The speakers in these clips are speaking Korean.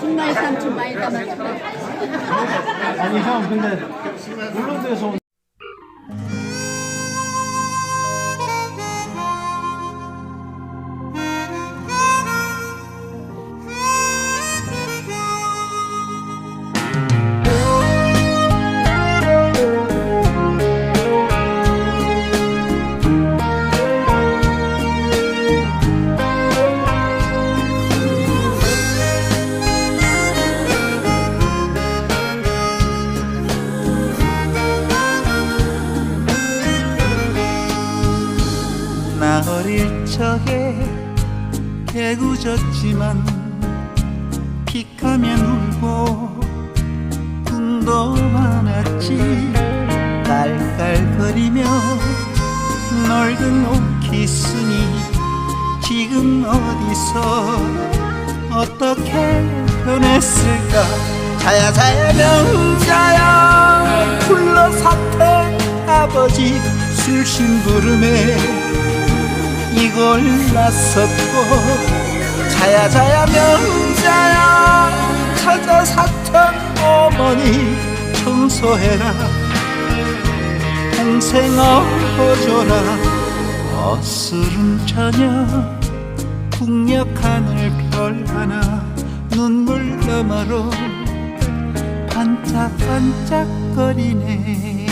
신마이 삼촌 많이 담았어. 아니 형 근데 온 어릴 적에 개구졌지만 픽하면 울고 꿈도 많았지. 깔깔거리며 놀던 오키스니 지금 어디서 어떻게 변했을까? 자야 자야 명자야. 불러 사태 아버지 술심부름에 나섰고 자야 자야 명자야 찾아 사천 어머니 청소해라. 동생 업어줘라. 어스름 저녁 북녘 하늘 별 하나 눈물 너머로 반짝반짝거리네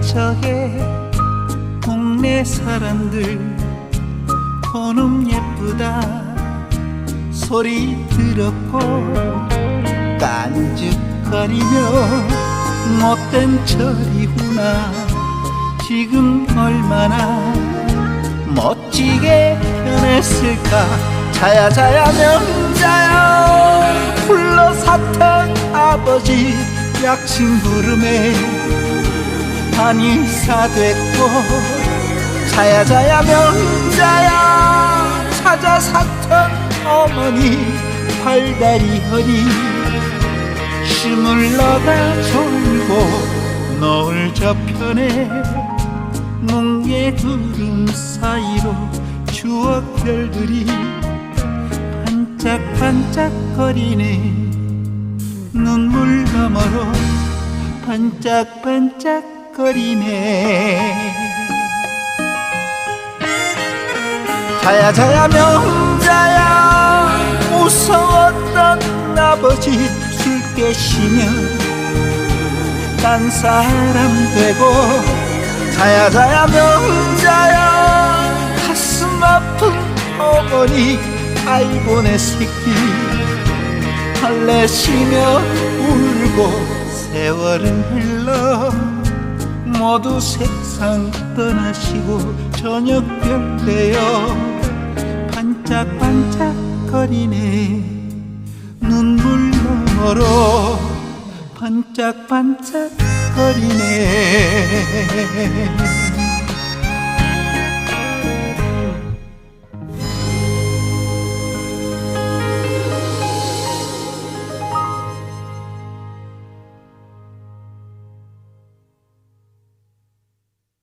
적에 동네 사람들 그놈 예쁘다 소리 들었고 깐죽거리며 못된 철이구나. 지금 얼마나 멋지게 변했을까. 자야 자야 명자야 불러 사탄 아버지 약신 부름에 한의사 됐고 자야 자야 명자야 찾아 사천 어머니 팔다리 허리. 스물러가 졸고 노을 저편에 뭉게 구름 사이로 추억별들이 반짝반짝거리네. 눈물 너머로 반짝반짝 거리네 자야 자야 명자야 무서웠던 아버지 술 깨시면 딴 사람 되고 자야 자야 명자야 가슴 아픈 어머니 아이고 내 새끼 할래시며 울고 세월은 흘러 모두 색상 떠나시고 저녁별 되어 반짝반짝거리네. 눈물 너머로 반짝반짝거리네